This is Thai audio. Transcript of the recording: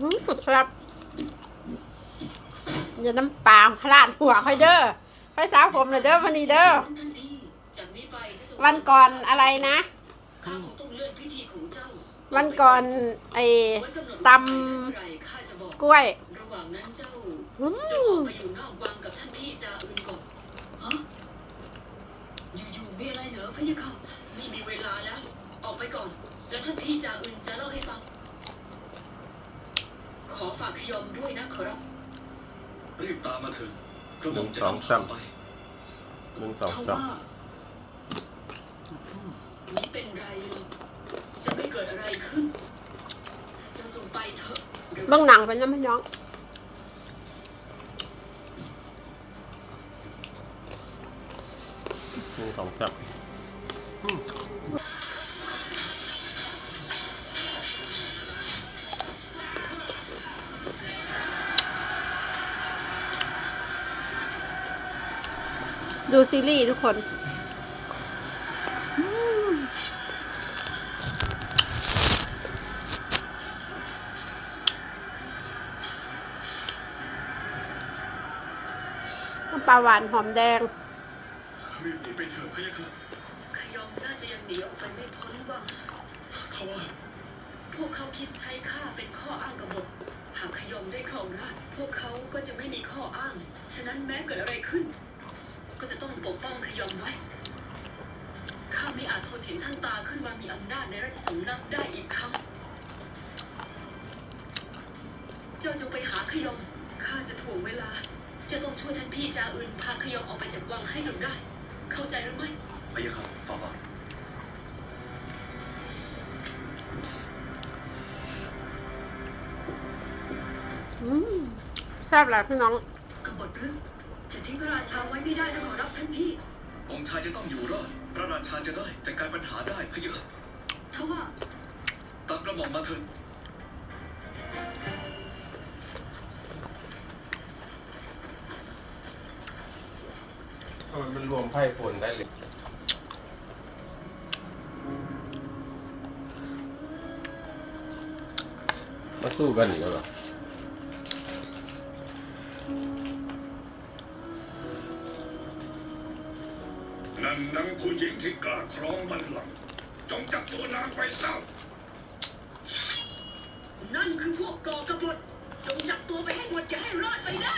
หืมครับอย่าน้ำปลาพลาดหัวค่อยเด้อค่อยสาวผมเลยเด้อวันนี้เด้อวันก่อนอะไรนะ วันก่อนไอ้ตำกล้วยหืมไปอยู่อะอยู่ๆมีอะไรเหรอพะยะค่ะไม่มีเวลาแล้ว ออกไปก่อน แล้วท่านพี่จ่าอื่นจะเล่าให้ฟัง ขอฝากขยอมด้วยนะขอรับรีบตามมาเถอะกระหหม่อนึ่มงจะสองนำสาทามงไปหนึ่งสองเขาสามว่าไม่เป็นไรหรอกจะไม่เกิดอะไรขึ้นเจ้าจงไปเถอะเดี๋ยว เบื้องหนังเป็นยังไม่น้องหนึ่งสองสาม ดูซีรีส์ทุกคนน้ำปลาหวานหอมแดงรีบหนีไปเถอะพะยะค่ะขยอมน่าจะยังหนีออกไปไม่พ้นวังทว่าพวกเขาคิดใช้ข้าเป็นข้ออ้างกบฏหากขยอมได้ครองราชพวกเขาก็จะไม่มีข้ออ้าง ฉะนั้นแม้เกิดอะไรขึ้น ก็จะต้องปกป้องขยอมไว้ ข้าไม่อาจทน เห็นท่านตาขึ้นมามีอำนาจในราชสำนักได้อีกครั้ง เจ้าจงไปหาขยอมข้าจะถ่วงเวลา จะต้องช่วยท่านพี่จาอื่นพาขยอมออกไปจากวังให้จนได้ เข้าใจหรือไม่พะยะค่ะฝ่าบาทอืมแซ่บแหละพี่น้องกบฏหรือจะทิ้งพระราชาไว้ไม่ได้นะขอรับท่านพี่ องค์ชายจะต้องอยู่รอด พระราชาจะได้จัดการปัญหาได้พะยะค่ะถ้าว่าตามกระหม่อมมาเถอะทำไมมันรวมไพ่ฝนได้เลย มาสู้กันอีกแล้วเหรอ นั่นนางผู้หญิงที่กล้าครองบัลลังก์จงจับตัวนางไปซะนั่นคือพวกก่อกบฏจงจับตัวไปให้หมดจะให้รอดไปได้